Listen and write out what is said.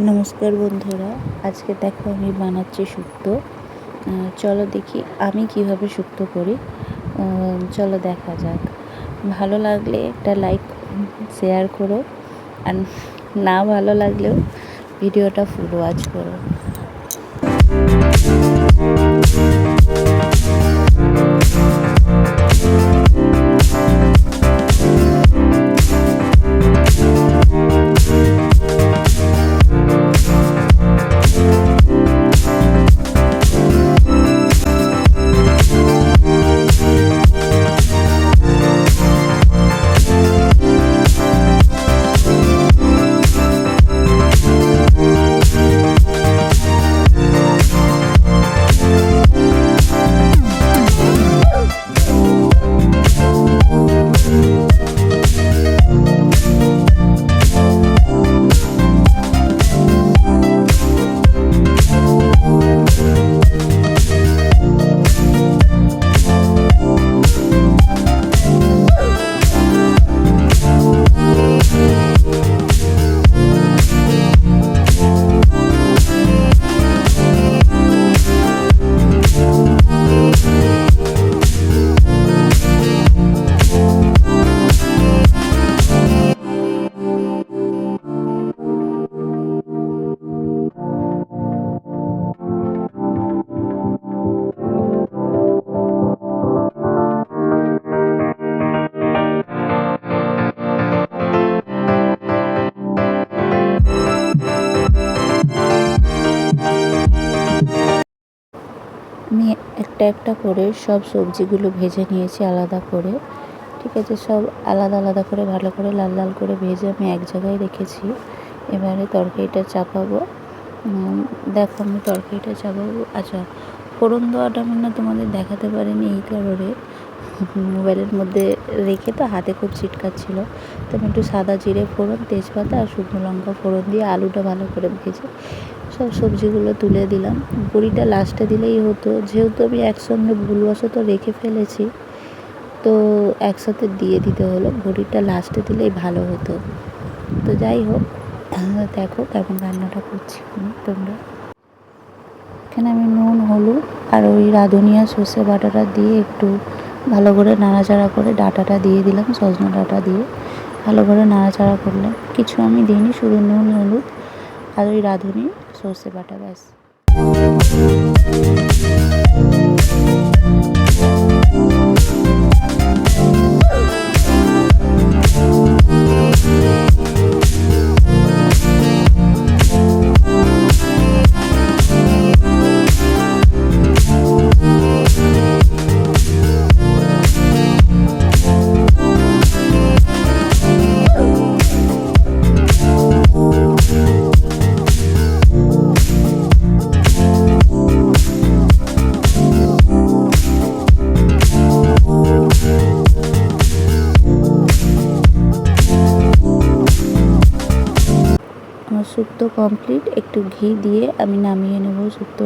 নমস্কার বন্ধুরা, আজকে দেখো আমি বানাচ্ছি শুক্তো। চলো দেখি আমি কীভাবে শুক্তো করি। চলো দেখা যাক। ভালো লাগলে একটা লাইক, শেয়ার করো। আর না ভালো লাগলেও ভিডিওটা ফুল ওয়াচ করো। আমি একটা একটা করে সব সবজিগুলো ভেজে নিয়েছি আলাদা করে, ঠিক আছে? সব আলাদা আলাদা করে, ভালো করে লাল লাল করে ভেজে আমি এক জায়গায় রেখেছি। এবারে তরকারিটা চাপাবো। দেখো আমি তরকারিটা চাপাবো। আচ্ছা ফোড়ন দেওয়াটা মানে তোমাদের দেখাতে পারিনি এই কারণে। মোবাইলের মধ্যে রেখে তো হাতে খুব ছিটকাচ্ছিল তো আমি একটু সাদা জিরে ফোড়ন, তেজপাতা আর শুকনো লঙ্কা ফোড়ন দিয়ে আলুটা ভালো করে ভেজে সব সবজিগুলো তুলে দিলাম। বড়িটা লাস্টে দিলেই হতো। যেহেতু আমি একসঙ্গে ভুলবশত রেখে ফেলেছি, তো একসাথে দিয়ে দিতে হলো। বড়িটা লাস্টে দিলেই ভালো হতো। তো যাই হোক, দেখো কেমন রান্নাটা করছি তোমরা। এখানে আমি নুন, হলুদ আর ওই রাঁধুনিয়া সর্ষে বাটাটা দিয়ে একটু ভালো করে নাড়াচাড়া করে ডাটাটা দিয়ে দিলাম, সজনা ডাটা দিয়ে। ভালো করে নাড়াচাড়া করলাম কিছু আমি দিইনি, শুধু নুন, হলুদ আর ওই রাঁধুনি সর্ষে বাটা, ব্যাস। আমার শুক্তো কমপ্লিট একটু ঘি দিয়ে আমি নামিয়ে নেব শুক্তো